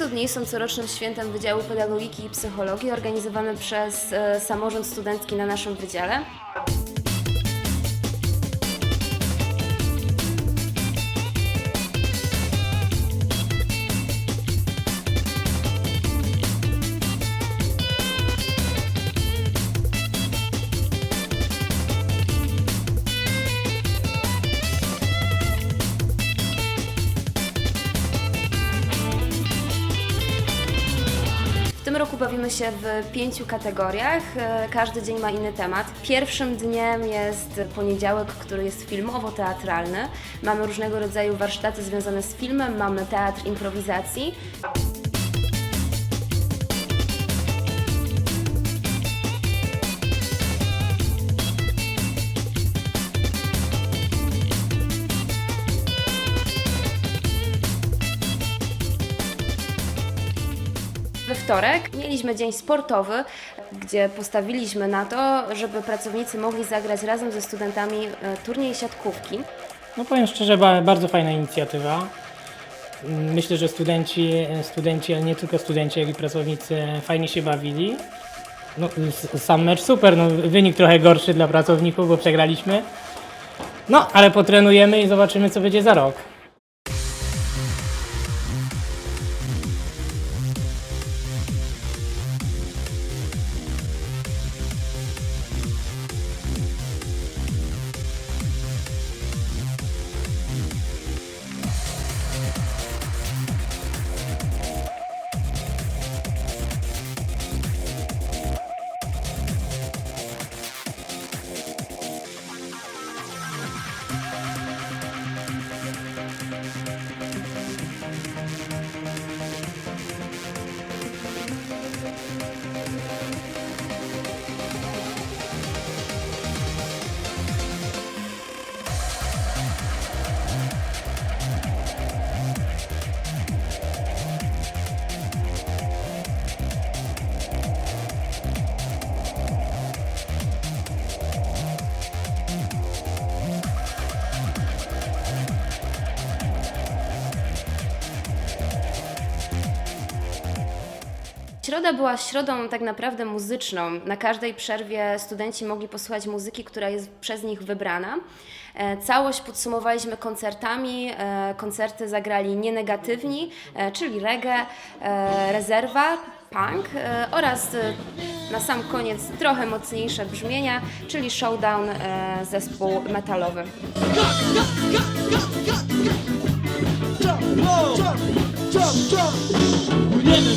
Dni są corocznym świętem Wydziału Pedagogiki i Psychologii organizowane przez e, samorząd studencki na naszym wydziale. Roku bawimy się w pięciu kategoriach. E, Każdy dzień ma inny temat. Pierwszym dniem jest poniedziałek, który jest filmowo-teatralny. Mamy różnego rodzaju warsztaty związane z filmem, mamy teatr improwizacji. We wtorek mieliśmy dzień sportowy, gdzie postawiliśmy na to, żeby pracownicy mogli zagrać razem ze studentami e, turniej siatkówki. No powiem szczerze, ba- bardzo fajna inicjatywa. Myślę, że studenci, studenci, ale nie tylko studenci, jak i pracownicy fajnie się bawili. No, sam mecz super, no, wynik trochę gorszy dla pracowników, bo przegraliśmy. No, ale potrenujemy i zobaczymy, co będzie za rok. Środa była środą tak naprawdę muzyczną. Na każdej przerwie studenci mogli posłuchać muzyki, która jest przez nich wybrana. E, Całość podsumowaliśmy koncertami. E, Koncerty zagrali nienegatywni, e, czyli reggae, e, rezerwa, punk e, oraz e, na sam koniec trochę mocniejsze brzmienia, czyli showdown e, zespół metalowy. Płyniemy, płyniemy,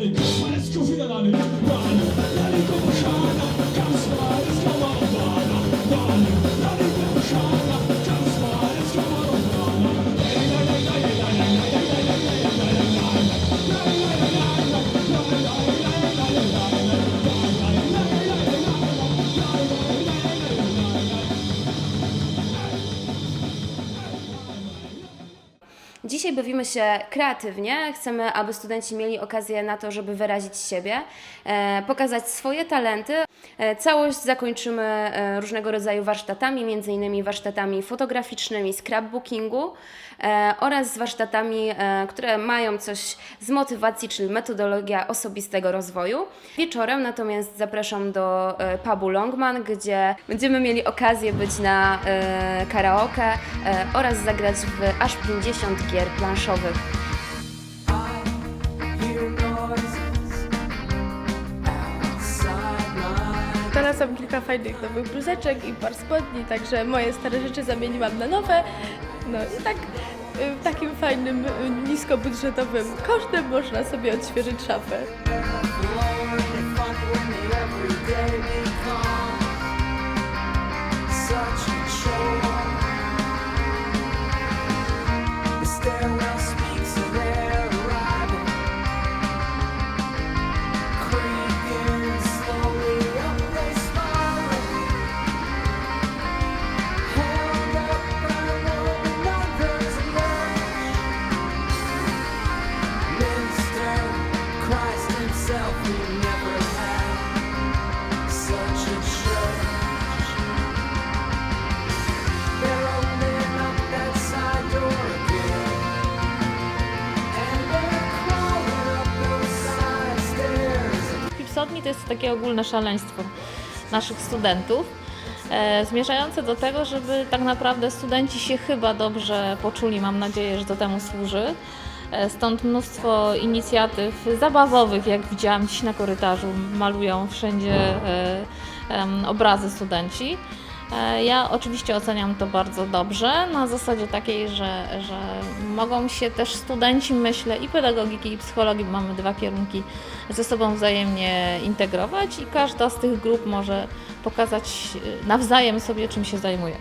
abi. Manes küfür abi. Dzisiaj bawimy się kreatywnie. Chcemy, aby studenci mieli okazję na to, żeby wyrazić siebie, e, pokazać swoje talenty. E, Całość zakończymy e, różnego rodzaju warsztatami, między innymi warsztatami fotograficznymi, scrapbookingu oraz warsztatami, które mają coś z motywacji, czyli metodologia osobistego rozwoju. Wieczorem natomiast zapraszam do pubu Longman, gdzie będziemy mieli okazję być na karaoke oraz zagrać w aż 50 gier planszowych. Znalazłam kilka fajnych nowych bluzeczek i par spodni, także moje stare rzeczy zamieniłam na nowe. No i tak y, takim fajnym, y, niskobudżetowym kosztem można sobie odświeżyć szafę. Pipsodni to jest takie ogólne szaleństwo naszych studentów, e, zmierzające do tego, żeby tak naprawdę studenci się chyba dobrze poczuli. Mam nadzieję, że to temu służy. E, Stąd mnóstwo inicjatyw zabawowych, jak widziałam dziś na korytarzu, malują wszędzie e, obrazy studenci. E, Ja oczywiście oceniam to bardzo dobrze, na zasadzie takiej, że, że mogą się też studenci, myślę, i pedagogiki, i psychologii, bo mamy dwa kierunki, ze sobą wzajemnie integrować i każda z tych grup może pokazać e, nawzajem sobie, czym się zajmuje.